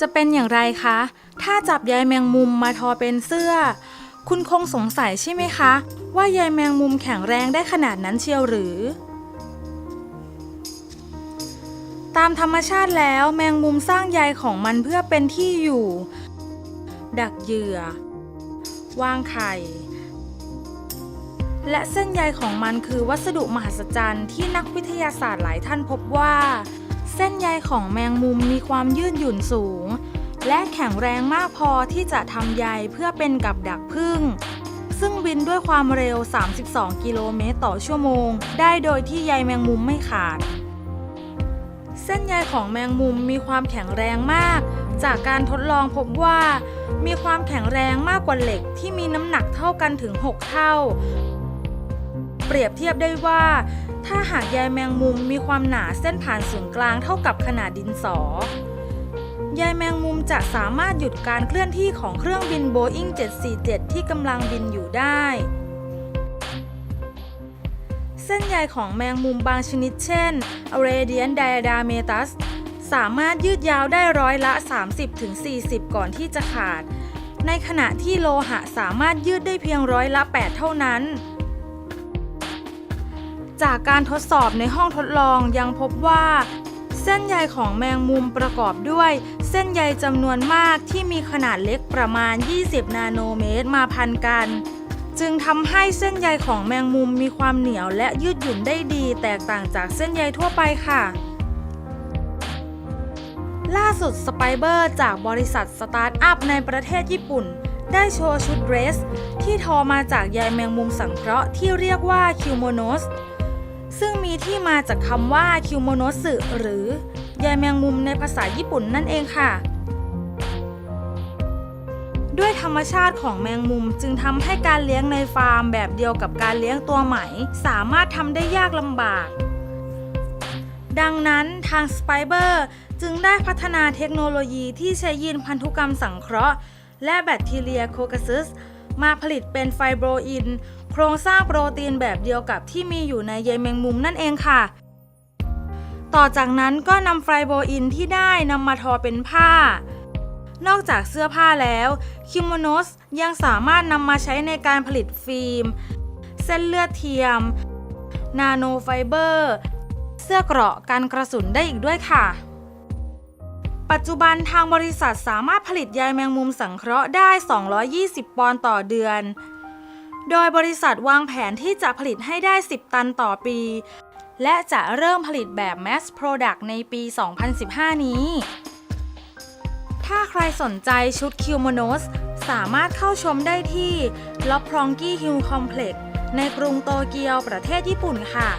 จะเป็นอย่างไรคะ ถ้าจับใยแมงมุมมาทอเป็นเสื้อ คุณคงสงสัยใช่ไหมคะ ว่าใยแมงมุมแข็งแรงได้ขนาดนั้นเชียวหรือ ตามธรรมชาติแล้วแมงมุมสร้างใยของมันเพื่อเป็นที่อยู่ ดักเหยื่อ วางไข่ และเส้นใยของมันคือวัสดุมหัศจรรย์ที่นักวิทยาศาสตร์หลายท่านพบว่า เส้นใยของแมงมุมมีความยืดหยุ่นสูง และแข็งแรงมากพอที่จะทำใยเพื่อเป็นกับดักผึ้งซึ่งบินด้วยความเร็ว 32 กิโลเมตรต่อชั่วโมง ได้โดยที่ใยแมงมุมไม่ขาด เส้นใยของแมงมุมมีความแข็งแรงมาก จากการทดลองพบว่า มีความแข็งแรงมากกว่าเหล็กที่มีน้ำหนักเท่ากันถึง 6 เท่า ปรียบเทียบได้ว่า ถ้าหากใยแมงมุมมีความหนาเส้นผ่านศูนย์กลางเท่ากับขนาดดินสอใยแมงมุมจะสามารถหยุดการเคลื่อนที่ของเครื่องบินโบอิง747 ที่กำลังบินอยู่ได้ เส้นใยของแมงมุมบางชนิดเช่น Aradian diadametus สามารถยืดยาวได้ร้อยละ 30-40 ก่อนที่จะขาด ในขณะที่โลหะสามารถยืดได้เพียงร้อยละ 8 เท่านั้น จากการทดสอบในห้องทดลองยังพบว่า เส้นใยของแมงมุมประกอบด้วย เส้นใยจำนวนมากที่มีขนาดเล็กประมาณ 20 นาโนเมตรมาพันกัน จึงทำให้เส้นใยของแมงมุมมีความเหนียวและยืดหยุ่นได้ดี แตกต่างจากเส้นใยทั่วไปค่ะล่าสุดสไปเบอร์จากบริษัทสตาร์ทอัพในประเทศญี่ปุ่น ได้โชว์ชุดเดรส ที่ทอมาจากใยแมงมุมสังเคราะห์ที่เรียกว่าคิวโมโนส ซึ่งมีที่มาจากคำว่าคิวโมโนสึหรือใยแมงมุมในภาษาญี่ปุ่นนั่นเองค่ะ ด้วยธรรมชาติของแมงมุมจึงทำให้การเลี้ยงในฟาร์มแบบเดียวกับการเลี้ยงตัวไหม สามารถทำได้ยากลำบาก ดังนั้นทางสไปเบอร์จึงได้พัฒนาเทคโนโลยีที่ใช้ยีนพันธุกรรมสังเคราะห์ และแบคทีเรียโคคัสซึส มาผลิตเป็นไฟโบรอิน โครงสร้างโปรตีนแบบเดียวกับที่มีอยู่ในใยแมงมุมนั่นเองค่ะ ต่อจากนั้นก็นำไฟโบรอินที่ได้นำมาทอเป็นผ้า นอกจากเสื้อผ้าแล้วคิโมโนสยังสามารถนำมาใช้ในการผลิตฟิล์ม เส้นเลือดเทียม นาโนไฟเบอร์ เสื้อเกราะกันกระสุนได้อีกด้วยค่ะ ปัจจุบันทางบริษัทสามารถผลิตใยแมงมุมสังเคราะห์ได้ 220 ปอนด์ต่อเดือน โดยบริษัทวางแผนที่จะผลิตให้ได้ 10 ตันต่อปี และจะเริ่มผลิตแบบ Mass Product ในปี 2015 นี้ ถ้าใครสนใจชุดคิวโมโนสสามารถเข้าชมได้ที่ล็อบพรองกี้ฮิลคอมเพล็กซ์ในกรุงโตเกียวประเทศญี่ปุ่นค่ะ